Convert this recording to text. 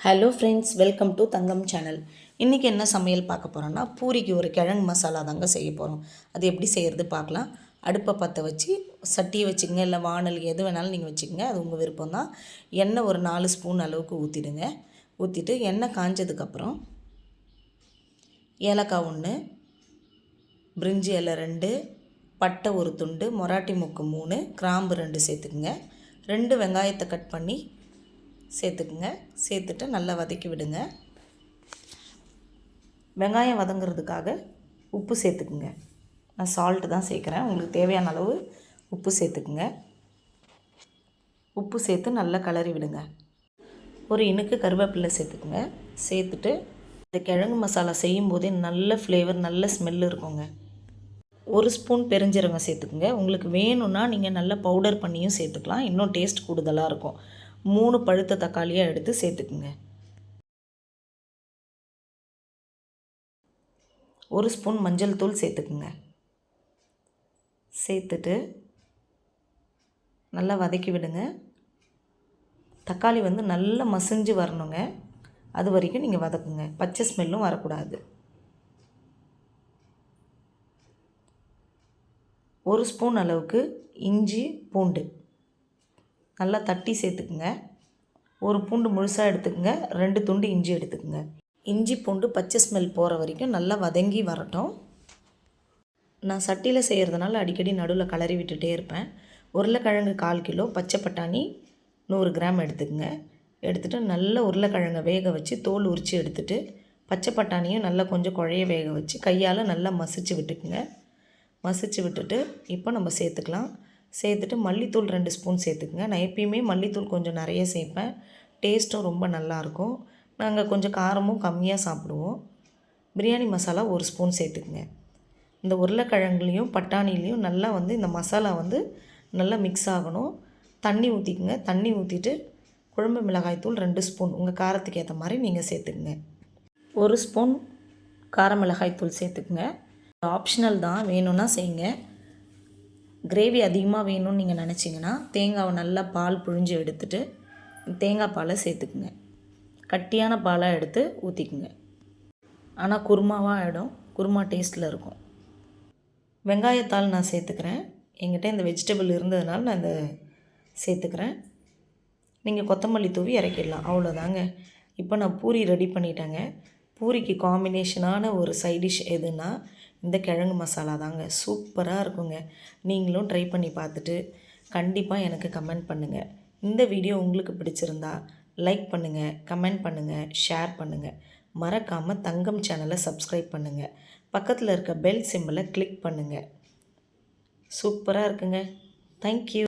Hello friends welcome to Thangam channel இன்றைக்கி என்ன சமையல் பார்க்க போகிறோன்னா பூரிக்கு ஒரு கிழங்கு மசாலா தாங்க செய்ய போகிறோம் அது எப்படி செய்கிறது பார்க்கலாம். அடுப்பை பற்ற வச்சு சட்டியை வச்சுக்கங்க இல்லை வானல் எது வேணாலும் நீங்கள் வச்சுக்கோங்க அது உங்கள் விருப்பம் தான். எண்ணெய் ஒரு நாலு ஸ்பூன் அளவுக்கு ஊற்றிடுங்க ஊற்றிட்டு எண்ணெய் காஞ்சதுக்கப்புறம் ஏலக்காய் ஒன்று பிரிஞ்சி இலை ரெண்டு பட்டை ஒரு துண்டு மொராட்டி முக்கு மூணு கிராம்பு ரெண்டு சேர்த்துக்குங்க. ரெண்டு வெங்காயத்தை கட் பண்ணி சேர்த்துக்குங்க. சேர்த்துட்டு நல்லா வதக்கி விடுங்க. வெங்காயம் வதங்குறதுக்காக உப்பு சேர்த்துக்குங்க. நான் சால்ட்டு தான் சேர்க்குறேன். உங்களுக்கு தேவையான அளவு உப்பு சேர்த்துக்குங்க. உப்பு சேர்த்து நல்லா கலரி விடுங்க. ஒரு இனுக்கு கருவேப்பிலை சேர்த்துக்குங்க. சேர்த்துட்டு இந்த கிழங்கு மசாலா செய்யும் போதே நல்ல ஃப்ளேவர் நல்ல ஸ்மெல் இருக்குங்க. ஒரு ஸ்பூன் பெருஞ்சீரகம் சேர்த்துக்குங்க. உங்களுக்கு வேணும்னா நீங்கள் நல்லா பவுடர் பண்ணியும் சேர்த்துக்கலாம். இன்னும் டேஸ்ட் கூடுதலாக இருக்கும். மூணு பழுத்த தக்காளியாக எடுத்து சேர்த்துக்குங்க. ஒரு ஸ்பூன் மஞ்சள் தூள் சேர்த்துக்குங்க. சேர்த்துட்டு நல்லா வதக்கி விடுங்க. தக்காளி வந்து நல்லா மசிஞ்சு வரணுங்க. அது வரைக்கும் நீங்கள் வதக்குங்க. பச்சை ஸ்மெல்லும் வரக்கூடாது. ஒரு ஸ்பூன் அளவுக்கு இஞ்சி பூண்டு. நல்லா தட்டி சேர்த்துக்குங்க. ஒரு பூண்டு முழுசாக எடுத்துக்கோங்க. ரெண்டு துண்டு இஞ்சி எடுத்துக்கோங்க. இஞ்சி பூண்டு பச்சை ஸ்மெல் போகிற வரைக்கும் நல்லா வதங்கி வரட்டும். நான் சட்டியில் செய்கிறதுனால அடிக்கடி நடுவில் கலரி விட்டுட்டே இருப்பேன். உருளைக்கிழங்கு கால் கிலோ பச்சை பட்டாணி நூறு கிராம் எடுத்துக்கோங்க. எடுத்துகிட்டு நல்ல உருளைக்கிழங்கை வேக வச்சு தோல் உரித்து எடுத்துகிட்டு பச்சை பட்டாணியும் நல்லா கொஞ்சம் குழைய வேக வச்சு கையால் நல்லா மசிச்சு விட்டுக்குங்க. மசிச்சு விட்டுட்டு இப்போ நம்ம சேர்த்துக்கலாம். சேர்த்துட்டு மல்லித்தூள் ரெண்டு ஸ்பூன் சேர்த்துக்குங்க. நான் எப்பயுமே மல்லித்தூள் கொஞ்சம் நிறைய சேர்ப்பேன். டேஸ்ட்டும் ரொம்ப நல்லாயிருக்கும். நாங்கள் கொஞ்சம் காரமும் கம்மியாக சாப்பிடுவோம். பிரியாணி மசாலா ஒரு ஸ்பூன் சேர்த்துக்குங்க. இந்த உருளைக்கிழங்குலேயும் பட்டாணிலையும் நல்லா வந்து இந்த மசாலா வந்து நல்லா மிக்ஸ் ஆகணும். தண்ணி ஊற்றிக்குங்க தண்ணி ஊற்றிட்டு குழம்பு மிளகாய்த்தூள் ரெண்டு ஸ்பூன். உங்கள் காரத்துக்கு ஏற்ற மாதிரி நீங்கள் சேர்த்துக்குங்க. ஒரு ஸ்பூன் கார மிளகாய்த்தூள் சேர்த்துக்குங்க. ஆப்ஷனல் தான். வேணும்னா செய்யுங்க. கிரேவி அதிகமாக வேணும்னு நீங்கள் நினச்சிங்கன்னா தேங்காவை நல்லா பால் புழிஞ்சு எடுத்துட்டு தேங்காய் பாலை சேர்த்துக்குங்க. கட்டியான பாலாக எடுத்து ஊற்றிக்குங்க ஆனால் குருமாவாக ஆகிடும் குருமா டேஸ்ட்டில் இருக்கும். வெங்காயத்தால் நான் சேர்த்துக்கிறேன். என்கிட்ட இந்த வெஜிடபிள் இருந்ததுனால நான் இதை சேர்த்துக்கிறேன். நீங்கள் கொத்தமல்லி தூவி இறக்கிடலாம். அவ்வளோதாங்க இப்போ நான் பூரி ரெடி பண்ணிட்டேங்க. பூரிக்கு காம்பினேஷனான ஒரு சைடிஷ் எதுன்னா இந்த கிழங்கு மசாலா தாங்க. சூப்பராக இருக்குங்க. நீங்களும் ட்ரை பண்ணி பார்த்துட்டு கண்டிப்பாக எனக்கு கமெண்ட் பண்ணுங்கள் இந்த வீடியோ உங்களுக்கு பிடிச்சிருந்தா லைக் பண்ணுங்கள் கமெண்ட் பண்ணுங்கள் ஷேர் பண்ணுங்கள் மறக்காமல் தங்கம் சேனலை சப்ஸ்கிரைப் பண்ணுங்கள் பக்கத்தில் இருக்க பெல் சிம்பிளை கிளிக் பண்ணுங்கள் சூப்பராக இருக்குங்க. தேங்க்யூ